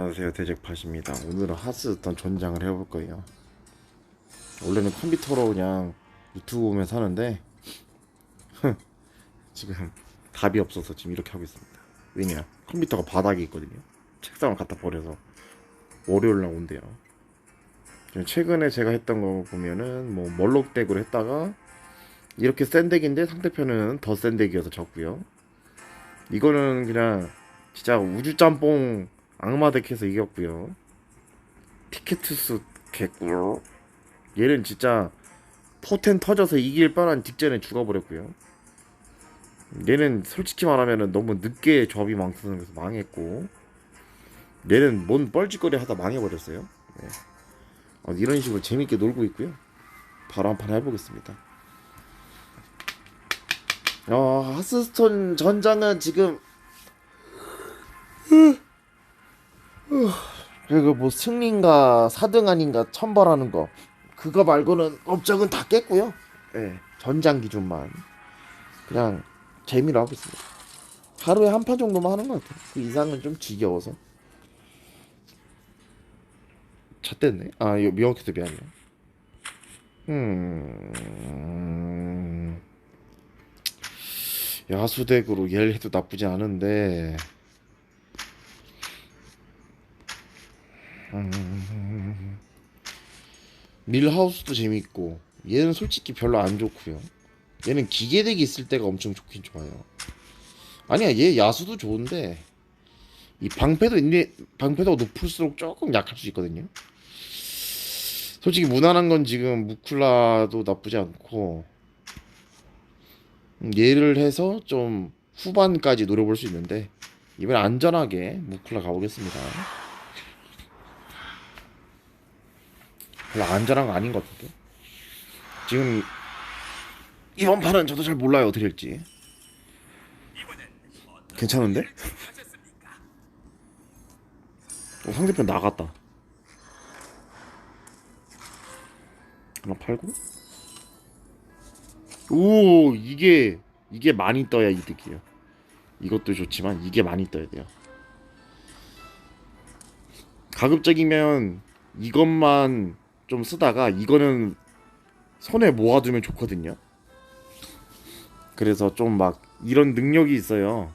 안녕하세요. 대잭팟입니다. 오늘은 하스스톤 전장을 해볼 거예요. 원래는 컴퓨터로 그냥 유튜브 보면서 하는데 지금 답이 없어서 지금 이렇게 하고 있습니다. 왜냐 컴퓨터가 바닥에 있거든요. 책상을 갖다 버려서 월요일날 온대요. 최근에 제가 했던 거 보면은 뭐 멀록덱으로 했다가 이렇게 센 덱인데 상대편은 더 센 덱이어서 졌고요. 이거는 그냥 진짜 우주짬뽕 악마 덱해서 이겼고요. 티켓투스 개꿀. 얘는 진짜 포텐 터져서 이길 뻔한 직전에 죽어버렸고요. 얘는 솔직히 말하면 너무 늦게 조합이 망쳐서 망했고 얘는 뭔 뻘짓거리 하다 망해버렸어요. 네. 어, 이런 식으로 재밌게 놀고 있고요. 바로 한 판 해보겠습니다. 어, 하스스톤 전장은 지금 그리고 뭐 승리인가 4등 아닌가 천벌하는 거 그거 말고는 업적은 다 깼고요. 예. 전장 기준만 그냥 재미로 하고 있습니다. 하루에 한 판 정도만 하는 것 같아요. 그 이상은 좀 지겨워서. 잣됐네. 아 이거 미역해서 미안해요. 음. 야수덱으로 얘를 해도 나쁘지 않은데 음. 밀하우스도 재밌고 얘는 솔직히 별로 안 좋고요. 얘는 기계덱이 있을 때가 엄청 좋긴 좋아요. 아니야 얘 야수도 좋은데 이 방패도 있네 방패도 높을수록 조금 약할 수 있거든요. 솔직히 무난한 건 지금 무클라도 나쁘지 않고 음, 얘를 해서 좀 후반까지 노려볼 수 있는데 이번에 안전하게 무클라 가보겠습니다. 별로 안전한 거 아닌 것 같은데. 지금 이번 판은 저도 잘 몰라요 어떻게 될지. 괜찮은데? 어, 상대편 나갔다. 하나 팔고. 오 이게 이게 많이 떠야 이득이에요. 이것도 좋지만 이게 많이 떠야 돼요. 가급적이면 이것만 좀 쓰다가 이거는 손에 모아두면 좋거든요. 그래서 좀 막 이런 능력이 있어요.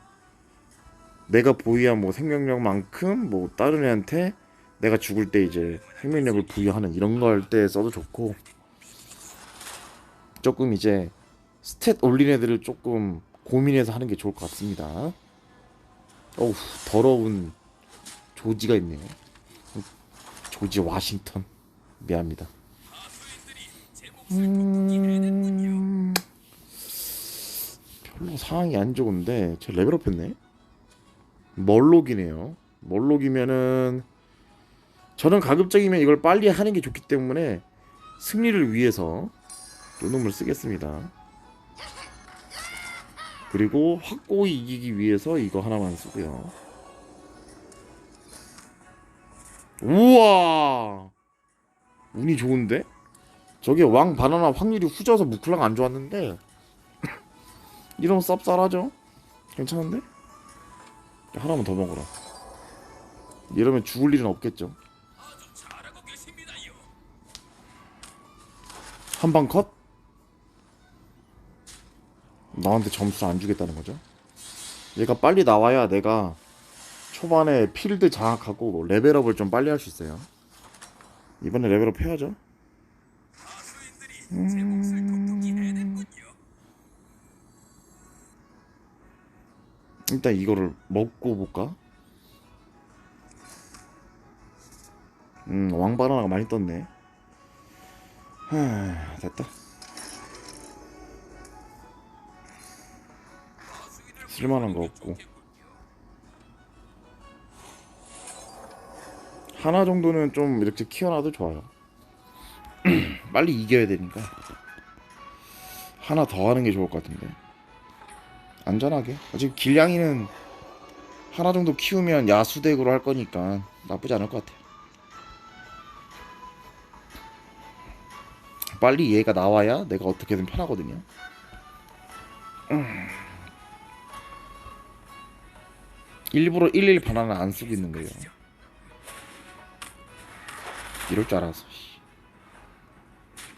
내가 보유한 뭐 생명력만큼 뭐 다른 애한테 내가 죽을 때 이제 생명력을 부여하는 이런 거할때 써도 좋고 조금 이제 스탯 올린 애들을 조금 고민해서 하는 게 좋을 것 같습니다. 어우 더러운 조지가 있네요. 조지 워싱턴 미안합니다. 음... 별로 상황이 안 좋은데 제 레벨업 했네. 멀록이네요. 멀록이면은 저는 가급적이면 이걸 빨리 하는 게 좋기 때문에 승리를 위해서 요놈을 쓰겠습니다. 그리고 확고히 이기기 위해서 이거 하나만 쓰고요. 우와 운이 좋은데? 저게 왕 바나나 확률이 후져서 무클라가 안 좋았는데 이러면 쌉쌀하죠? 괜찮은데? 하나만 더 먹어라 이러면 죽을 일은 없겠죠 한 방 컷? 나한테 점수 안 주겠다는 거죠 얘가 빨리 나와야 내가 초반에 필드 장악하고 레벨업을 좀 빨리 할 수 있어요 이번에 레벨업 해야죠. 음... 일단 이거를 먹고 볼까? 음, 왕바나나가 많이 떴네. 하, 됐다. 쓸만한 거 없고. 하나 정도는 좀 이렇게 키워놔도 좋아요. 빨리 이겨야 되니까 하나 더 하는 게 좋을 것 같은데 안전하게 아직 길냥이는 하나 정도 키우면 야수덱으로 할 거니까 나쁘지 않을 것 같아요. 빨리 얘가 나와야 내가 어떻게든 편하거든요. 음. 일부러 11 바나나 안 쓰고 있는 거예요. 이럴 줄 알았어. 씨.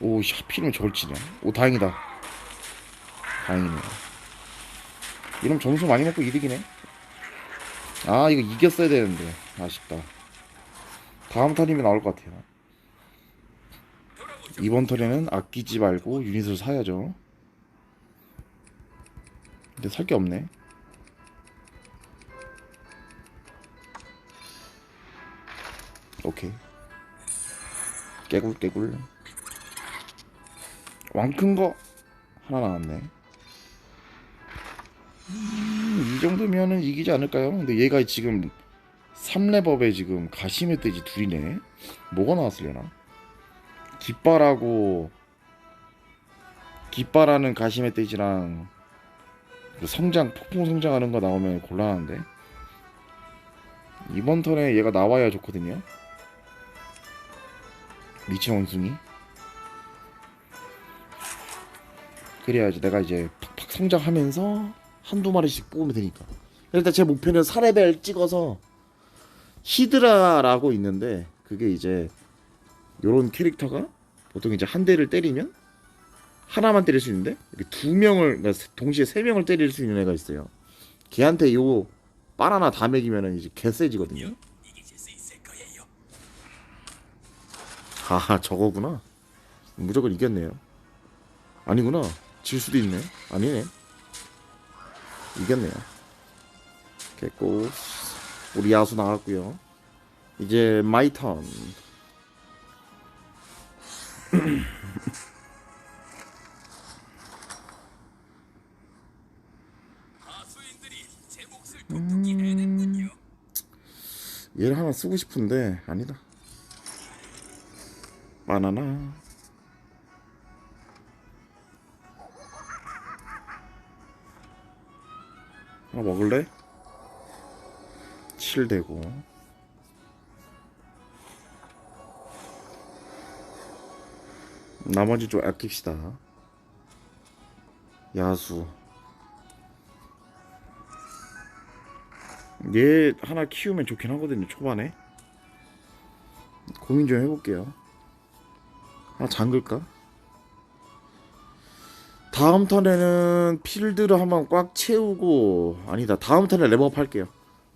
오, 씨, 하필이면 저걸 치냐. 오, 다행이다. 다행이네. 이러면 점수 많이 먹고 이득이네. 아, 이거 이겼어야 되는데. 아쉽다. 다음 턴이면 나올 것 같아요. 이번 턴에는 아끼지 말고 유닛을 사야죠. 근데 살 게 없네. 오케이. 깨굴 깨굴. 왕큰거 하나 나왔네. 음, 이 정도면은 이기지 않을까요? 근데 얘가 지금 3레버에 지금 가시멧 돼지 둘이네. 뭐가 나왔으려나? 깃발하고 깃발하는 가시멧 돼지랑 그 성장 폭풍 성장하는 거 나오면 곤란한데 이번 턴에 얘가 나와야 좋거든요. 미친 원숭이. 그래야지 내가 이제 팍팍 성장하면서 한두 마리씩 뽑으면 되니까. 일단 제 목표는 4레벨 찍어서 히드라라고 있는데 그게 이제 요런 캐릭터가 보통 이제 한 대를 때리면 하나만 때릴 수 있는데 이렇게 두 명을 그러니까 동시에 세 명을 때릴 수 있는 애가 있어요. 걔한테 요 바나나 다 먹이면은 이제 개 세지거든요. 아 저거구나. 무조건 이겼네요. 아니구나. 질 수도 있네. 아니네. 이겼네요. 됐고 우리 야수 나갔고요. 이제 마이 턴. 음, 얘를 하나 쓰고 싶은데 아니다. 바나나. 하나 먹을래? 7 되고. 나머지 좀 아낍시다. 야수. 얘 하나 키우면 좋긴 하거든요, 초반에. 고민 좀 해볼게요. 하나 잠글까? 다음 턴에는 필드를 한번 꽉 채우고, 아니다, 다음 턴에 레벨업 할게요.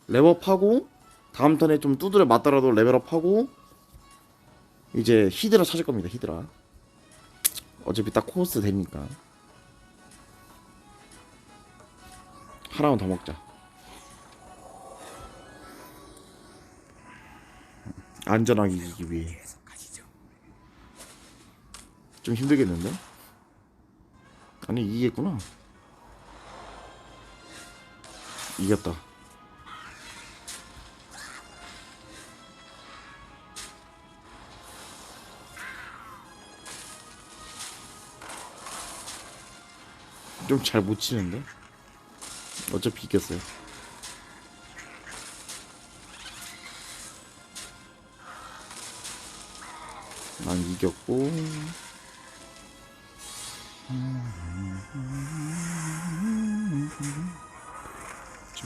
레벨업하고, 다음 턴에 좀 두드려 맞더라도 레벨업하고, 이제 히드라 찾을 겁니다, 히드라. 어차피 딱 코스 되니까. 하나만 더 먹자. 안전하게 이기기 위해. 좀 힘들겠는데? 아니 이기겠구나. 이겼다. 좀 잘 못 치는데? 어차피 이겼어요. 난 이겼고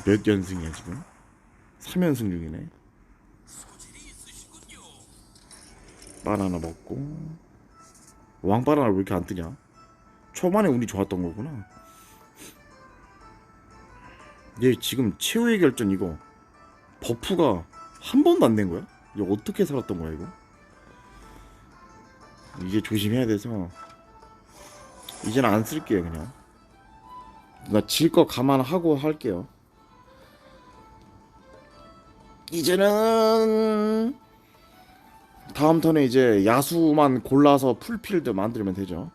몇 연승이야 지금? 3연승 중이네 바나나 먹고 왕바나나 왜 이렇게 안 뜨냐? 초반에 운이 좋았던 거구나 얘 지금 최후의 결전 이거 버프가 한 번도 안된 거야? 이거 어떻게 살았던 거야 이거? 이제 조심해야 돼서 이제는 안 쓸게요 그냥 나 질 거 감안하고 할게요 이제는 다음 턴에 이제 야수만 골라서 풀필드 만들면 되죠.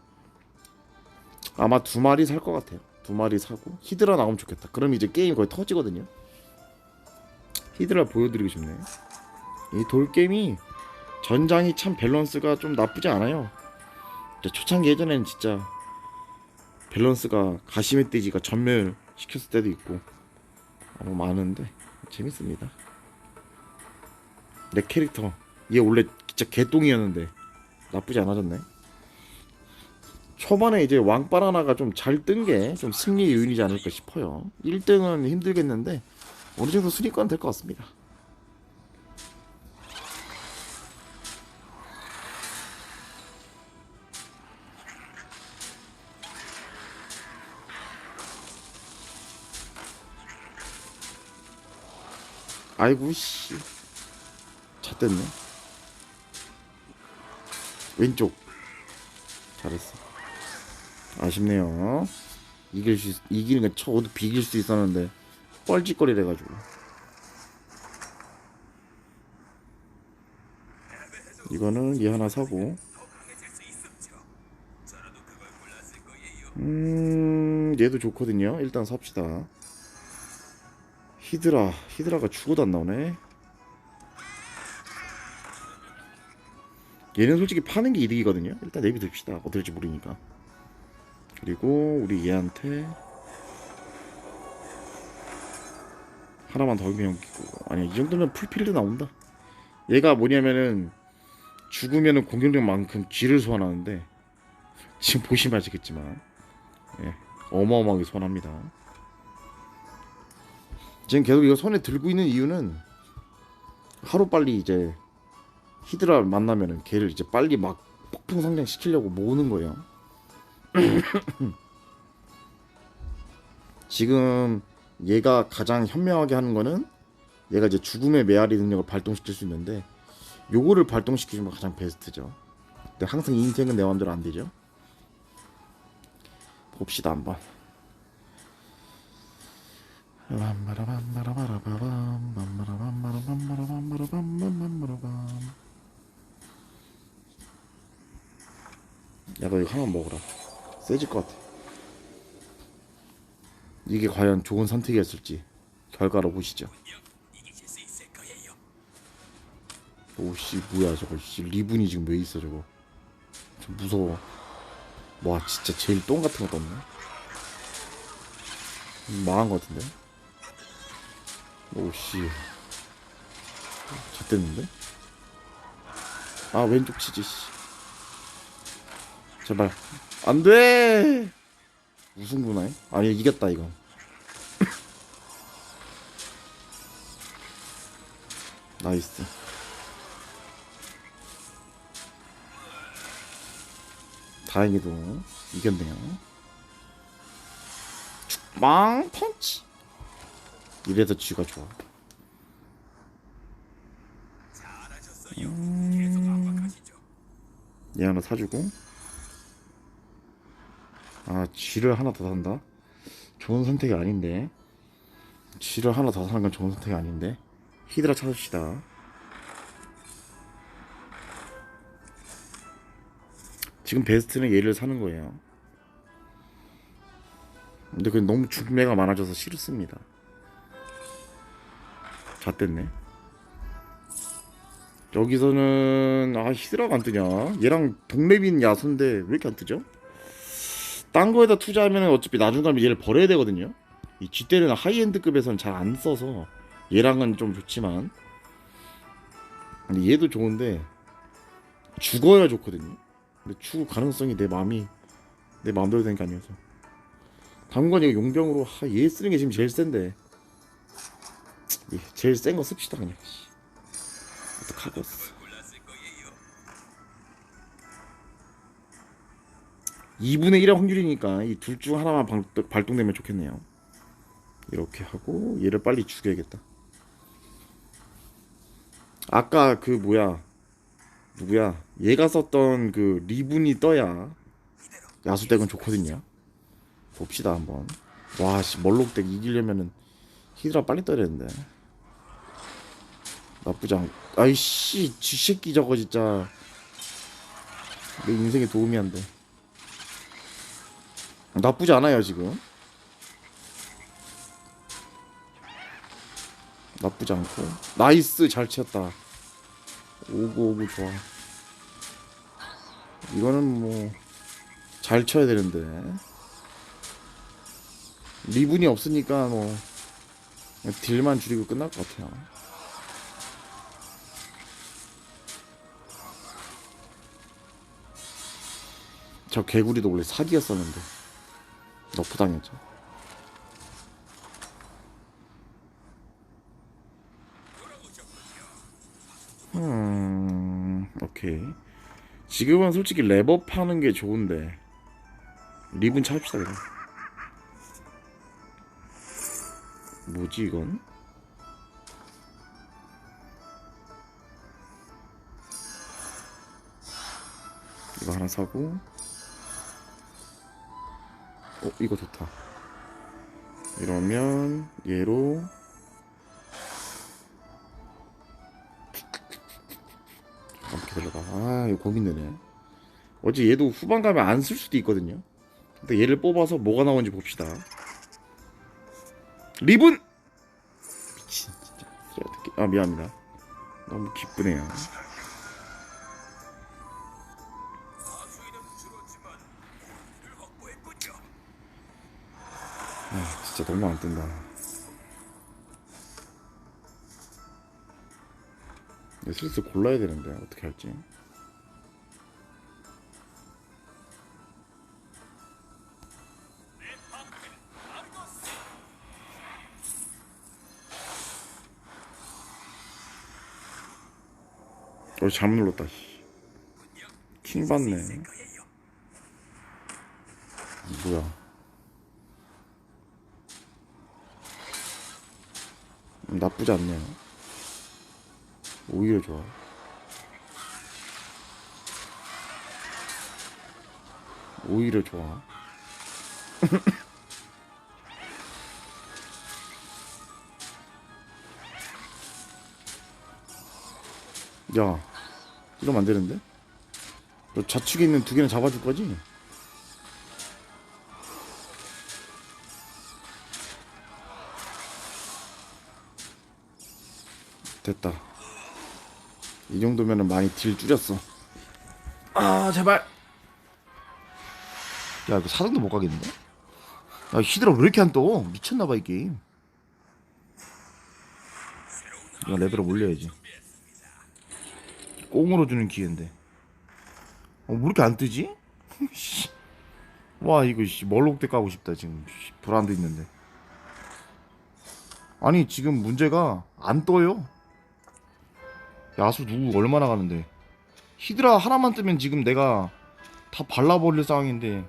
아마 두 마리 살 것 같아요. 두 마리 사고 히드라 나오면 좋겠다. 그럼 이제 게임 거의 터지거든요. 히드라 보여드리고 싶네 이 돌게임이 전장이 참 밸런스가 좀 나쁘지 않아요. 초창기 예전에는 진짜 밸런스가 가시멧돼지가 전멸 시켰을 때도 있고 어, 많은데 재밌습니다. 내 캐릭터. 얘 원래 진짜 개똥이었는데. 나쁘지 않아졌네. 초반에 이제 왕바라나가 좀 잘 뜬 게 좀 승리 요인이지 않을까 싶어요. 1등은 힘들겠는데 어느 정도 순위권 될 것 같습니다. 아이고 씨. 잣됐네. 왼쪽. 잘했어. 아쉽네요. 이길 수 있, 이기는 건 쳐도 비길 수 있었는데 뻘짓거리래 가지고. 이거는 얘 하나 사고. 음, 얘도 좋거든요. 일단 삽시다. 히드라, 히드라가 죽어도 안 나오네. 얘는 솔직히 파는 게 이득이거든요. 일단 내비 둡시다. 어떨지 모르니까. 그리고 우리 얘한테 하나만 더 경기고 아니야 이 정도면 풀필드 나온다. 얘가 뭐냐면은 죽으면은 공격력만큼 쥐를 소환하는데 지금 보시면 아시겠지만 예, 어마어마하게 소환합니다. 지금 계속 이거 손에 들고 있는 이유는 하루 빨리 이제 히드라 만나면은 걔를 이제 빨리 막 폭풍 성장 시키려고 모으는 거예요. 지금 얘가 가장 현명하게 하는 거는 얘가 이제 죽음의 메아리 능력을 발동시킬 수 있는데 요거를 발동시키면 가장 베스트죠. 근데 항상 인생은 내 마음대로 안 되죠. 봅시다 한번. 야 너 이거 하나 먹어라. 세질 것 같아. 이게 과연 좋은 선택이었을지 결과로 보시죠. 오씨 뭐야 저거. 씨 리븐이 지금 왜 있어 저거. 좀 무서워. 와 진짜 제일 똥 같은 거 떴네. 음, 망한 거 같은데? 오씨. 잣됐는데? 아 왼쪽 치지 씨 제발 안돼 우승구나 아니 이겼다 이거 나이스 다행히도 이겼네요. 빵 펀치. 이래서 쥐가 좋아. 음... 얘 하나 사주고. 아 쥐를 하나 더 산다. 좋은 선택이 아닌데. 쥐를 하나 더 사는 건 좋은 선택이 아닌데. 히드라 찾읍시다. 지금 베스트는 얘를 사는 거예요. 근데 그 너무 중매가 많아져서 싫습니다. 잣됐네. 여기서는 아 히드라가 안 뜨냐? 얘랑 동렙인 야수인데 왜 이렇게 안 뜨죠? 딴 거에다 투자하면 어차피 나중 가면 얘를 버려야 되거든요. 이 G대는 하이엔드급에서는 잘안 써서 얘랑은 좀 좋지만. 근데 얘도 좋은데 죽어야 좋거든요. 근데 추구 가능성이 내 마음이 내 마음대로 되는 게 아니어서. 당분간 이거 용병으로 하, 얘 쓰는 게 지금 제일 센데. 예, 제일 센 거 씁시다 그냥. 어떡하겠어 2분의 1의 확률이니까 이 둘 중 하나만 방, 발동되면 좋겠네요 이렇게 하고 얘를 빨리 죽여야겠다 아까 그 뭐야 누구야? 얘가 썼던 그 리븐이 떠야 야수덱은 좋거든요. 봅시다 한번. 와, 씨 멀록덱 이기려면은 히드라 빨리 떠야 되는데. 나쁘지 않. 아이씨, 쥐새끼 저거 진짜 내 인생에 도움이 안 돼. 나쁘지 않아요 지금. 나쁘지 않고. 나이스 잘 치었다. 오고 오고 좋아. 이거는 뭐 잘 쳐야 되는데 리븐이 없으니까 뭐 딜만 줄이고 끝날 것 같아요. 저 개구리도 원래 사기였었는데 너프 당했죠. 음, 오케이. 지금은 솔직히 랩업 하는 게 좋은데. 리븐 차입시다, 그냥. 뭐지, 이건? 이거 하나 사고. 어 이거 좋다. 이러면 얘로 잠깐 기다려봐 아 이거 고민되네. 어제 얘도 후반 가면 안 쓸 수도 있거든요. 근데 얘를 뽑아서 뭐가 나오는지 봅시다. 리븐! 미친 진짜. 아 미안합니다. 너무 기쁘네요 진짜 너무 안 뜬다. 슬슬 골라야 되는데 어떻게 할지. 어 잘못 눌렀다 씨. 킹 받네. 뭐야 나쁘지 않네요 오히려 좋아 오히려 좋아 야 이러면 안 되는데? 너 좌측에 있는 두 개는 잡아줄 거지? 됐다. 이 정도면은 많이 딜 줄였어. 아 제발. 야 이거 사등도 못 가겠는데? 야 히드라 왜 이렇게 안 떠? 미쳤나봐 이 게임. 이거 레벨업 올려야지. 꽁으로 주는 기회인데. 어, 왜 이렇게 안 뜨지? 씨. 와 이거 씨 멀록대 까고 싶다 지금 씨, 브란드 있는데. 아니 지금 문제가 안 떠요. 야수 누구 얼마나 가는데? 히드라 하나만 뜨면 지금 내가 다 발라버릴 상황인데.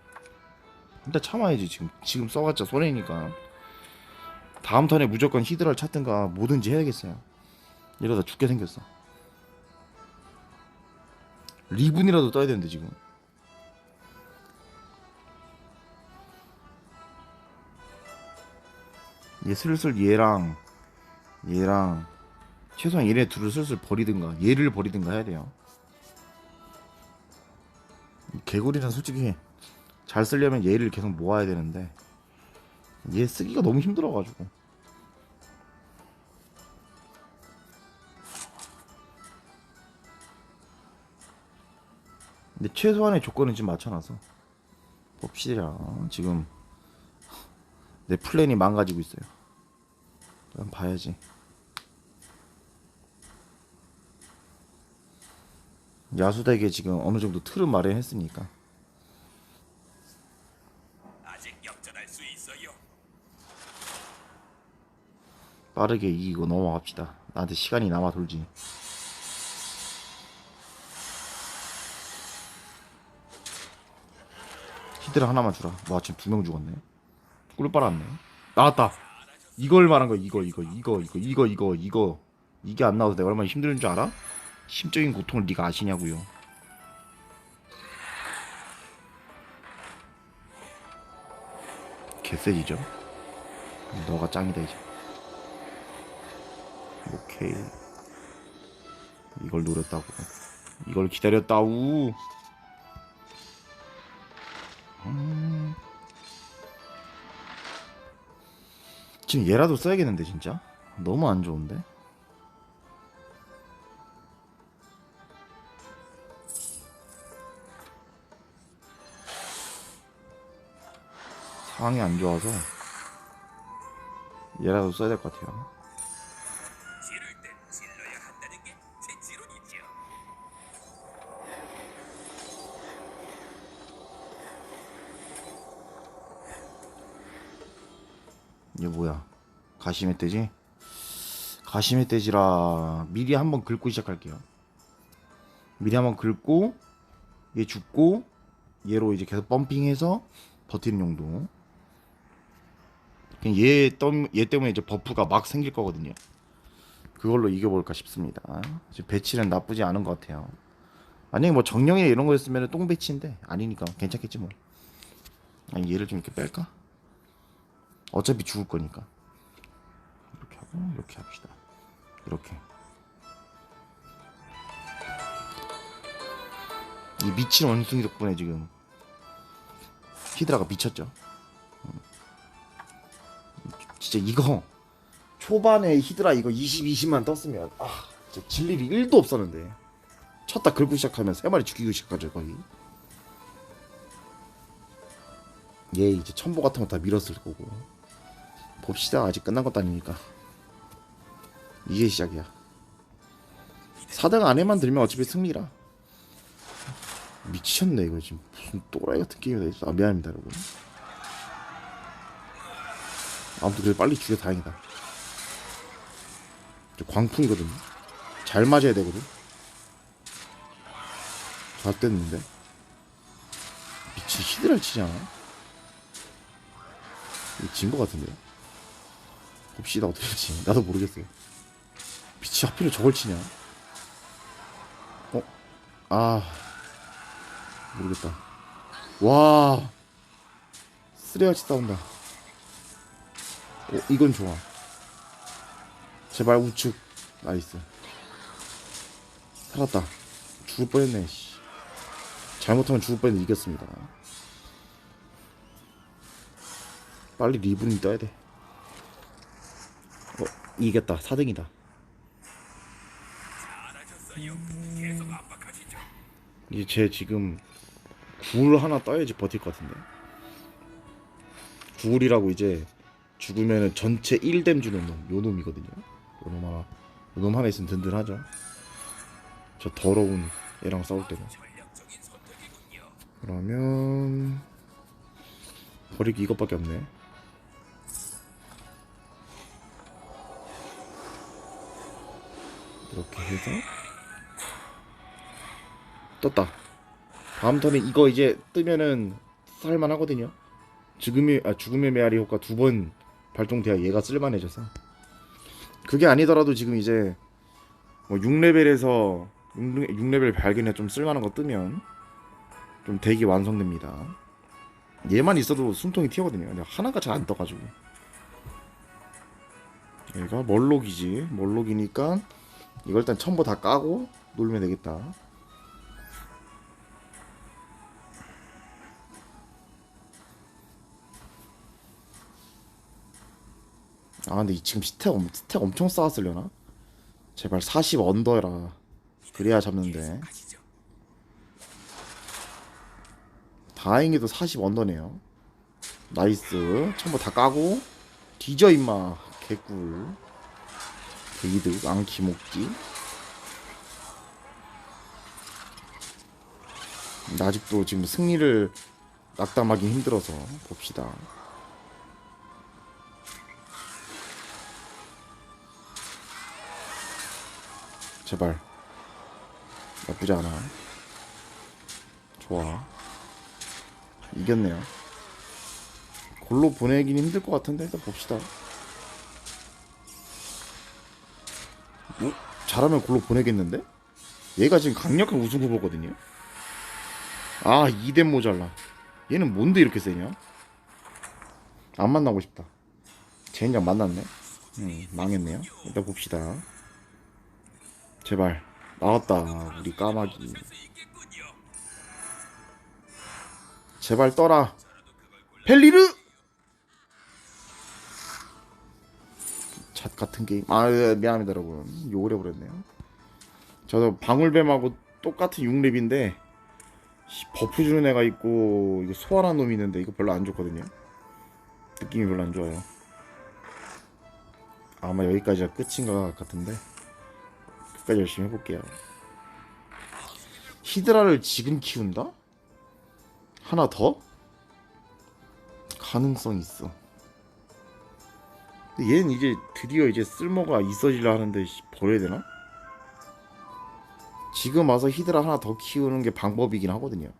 일단 참아야지 지금. 지금 써봤자 손해니까. 다음 턴에 무조건 히드라를 찾든가 뭐든지 해야겠어요. 이러다 죽게 생겼어. 리븐이라도 떠야 되는데 지금. 얘 슬슬 얘랑 얘랑 최소한 얘네 둘을 슬슬 버리든가 얘를 버리든가 해야 돼요. 이 개구리는 솔직히 잘 쓰려면 얘를 계속 모아야 되는데 얘 쓰기가 너무 힘들어가지고. 근데 최소한의 조건은 지금 맞춰놔서 봅시다. 지금 내 플랜이 망가지고 있어요. 일단 봐야지 야수대게 지금 어느 정도 틀은 마련했으니까. 빠르게 이기고 넘어갑시다. 나한테 시간이 남아 돌지. 히드라 하나만 주라. 와 지금 두 명 죽었네. 꿀 빨았네. 나왔다. 이걸 말한 거 이거 이거 이거 이거 이거 이거 이거 이게 안 나와서 내가 얼마나 힘든 줄 알아? 심적인 고통을 네가 아시냐고요. 개쎄지죠? 너가 짱이다 이제. 오케이. 이걸 노렸다고. 이걸 기다렸다우. 음. 지금 얘라도 써야겠는데 진짜? 너무 안 좋은데? 상황이 안 좋아서 얘라도 써야 될 것 같아요. 이게 뭐야? 가시멧 돼지? 가시멧 돼지라 미리 한번 긁고 시작할게요. 미리 한번 긁고 얘 죽고 얘로 이제 계속 펌핑해서 버티는 용도. 그냥 얘, 덤, 얘 때문에 이제 버프가 막 생길 거거든요. 그걸로 이겨볼까 싶습니다. 지금 배치는 나쁘지 않은 것 같아요. 만약에 뭐 정령이나 이런 거였으면 똥 배치인데 아니니까 괜찮겠지 뭐 아니 얘를 좀 이렇게 뺄까? 어차피 죽을 거니까 이렇게 하고 이렇게 합시다 이렇게 이 미친 원숭이 덕분에 지금 히드라가 미쳤죠 음. 진짜 이거 초반에 히드라 이거 20, 20만 떴으면 아 진짜 질 일이 1도 없었는데. 쳤다 긁고 시작하면 세 마리 죽이고 시작하죠 거의. 얘 이제 첨보 같은 거 다 밀었을 거고. 봅시다. 아직 끝난 것도 아니니까. 이게 시작이야. 4등 안에만 들면 어차피 승리라. 미쳤네 이거 지금. 무슨 또라이 같은 게임이 다 있어. 아 미안합니다 여러분 아무튼 그래 빨리 죽여 다행이다. 저 광풍이거든요. 잘 맞아야 되거든. 잘 됐는데. 미친 히드랄? 이거 진거 같은데요? 봅시다 어떻게 치 나도 모르겠어요. 미치 하필 저걸 치냐? 어? 아. 모르겠다. 와. 쓰레같이 싸운다. 어, 이건 좋아 제발 우측 나이스 살았다 죽을 뻔했네 씨. 잘못하면 죽을 뻔했는데 이겼습니다 빨리 리븐이 떠야 돼 어, 이겼다 4등이다 잘하셨어요. 계속 압박하시죠. 이제 제 지금 굴 하나 떠야지 버틸 것 같은데 굴이라고 이제 죽으면은 전체 1댐 주는 놈, 요 놈이거든요. 요놈 하나 요놈 하나 있으면 든든하죠. 저 더러운 얘랑 싸울 때는. 그러면 버리기 이것밖에 없네. 이렇게 해서 떴다. 다음 턴에 이거 이제 뜨면은 살만 하거든요. 죽음의 아 죽음의 메아리 효과 두 번 발동돼야 얘가 쓸만해져서 그게 아니더라도 지금 이제 뭐 6레벨에서 6, 레벨 발견해 좀 쓸만한 거 뜨면 좀 대기 완성됩니다. 얘만 있어도 숨통이 튀거든요. 하나가 잘 안 떠가지고. 얘가 멀록이지. 멀록이니까 이걸 일단 첨보 다 까고 놀면 되겠다. 아 근데 이 지금 스택, 엄- 스택 엄청 쌓았으려나? 제발 40 언더라. 그래야 잡는데. 다행히도 40 언더네요. 나이스. 전부 다 까고 뒤져 임마. 개꿀. 게이드 앙키 먹기. 아직도 지금 승리를 낙담하기 힘들어서 봅시다. 제발 나쁘지 않아. 좋아. 이겼네요. 골로 보내긴 힘들 것 같은데 일단 봅시다. 뭐? 잘하면 골로 보내겠는데? 얘가 지금 강력한 우승 후보거든요. 아 2대 모자라. 얘는 뭔데 이렇게 세냐? 안 만나고 싶다. 젠장 만났네. 음, 망했네요. 일단 봅시다. 제발 나왔다 우리 까마귀. 제발 떠라. 펠리르! 잣 같은 게임. 아, 예, 미안합니다, 여러분. 욕을 해버렸네요. 저도 방울뱀하고 똑같은 6렙인데, 버프 주는 애가 있고, 이거 소환한 놈이 있는데, 이거 별로 안 좋거든요. 느낌이 별로 안 좋아요. 아마 여기까지가 끝인 것 같은데, 끝까지 열심히 해볼게요. 히드라를 지금 키운다? 하나 더? 가능성 있어. 근데 얘는 이제 드디어 이제 쓸모가 있어지려 하는데 씨, 버려야 되나? 지금 와서 히드라 하나 더 키우는 게 방법이긴 하거든요.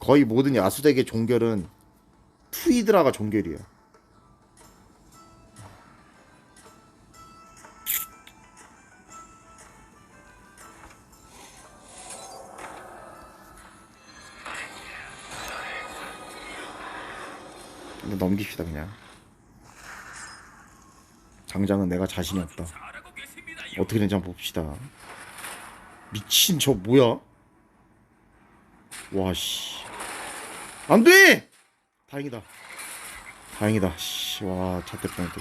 거의 모든 야수덱의 종결은 투히드라가 종결이에요. 넘깁시다 그냥. 당장은 내가 자신이 없다. 어떻게 되는지 한번 봅시다. 미친 저 뭐야? 와씨. 안돼! 다행이다. 다행이다. 씨와 잣대 뻔했다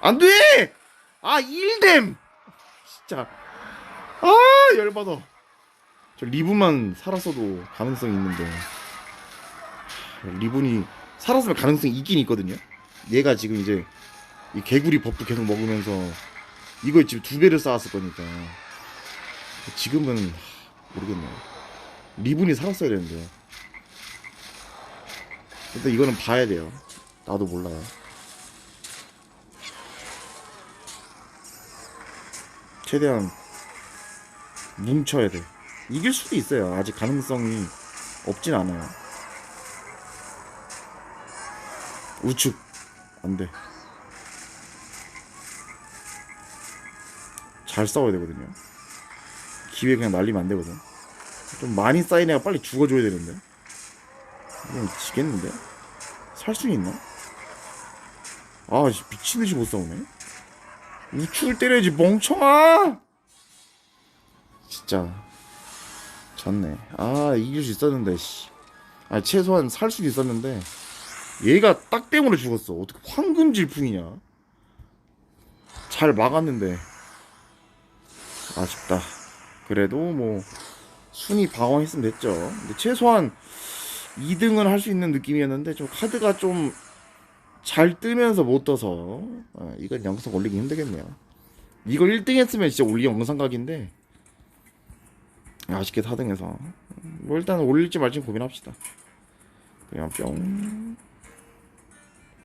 안돼! 아 1댐 진짜. 아 열받아. 저 리브만 살았어도 가능성이 있는데 리븐이 살았으면 가능성이 있긴 있거든요. 얘가 지금 이제 이 개구리 버프 계속 먹으면서 이거 지금 두 배를 쌓았을 거니까. 지금은 하, 모르겠네요. 리븐이 살았어야 되는데. 일단 이거는 봐야 돼요. 나도 몰라요. 최대한 뭉쳐야 돼. 이길 수도 있어요. 아직 가능성이 없진 않아요 우측. 안돼. 잘 싸워야 되거든요. 기회 그냥 날리면 안 되거든. 좀 많이 쌓인 애가 빨리 죽어줘야 되는데. 이건 지겠는데? 살 수 있나? 아 씨, 미친듯이 못 싸우네. 우측을 때려야지 멍청아! 진짜. 졌네. 아 이길 수 있었는데 씨. 아 최소한 살 수 있었는데 얘가 딱 때문에 죽었어. 어떻게 황금 질풍이냐? 잘 막았는데. 아쉽다. 그래도 뭐 순위 방어했으면 됐죠. 근데 최소한 2등은 할 수 있는 느낌이었는데 좀 카드가 좀 잘 뜨면서 못 떠서 아, 이건 영상 올리기 힘들겠네요. 이걸 1등 했으면 진짜 올리 영상 각인데 아쉽게 4등해서. 뭐 일단 올릴지 말지 고민합시다. 그냥 뿅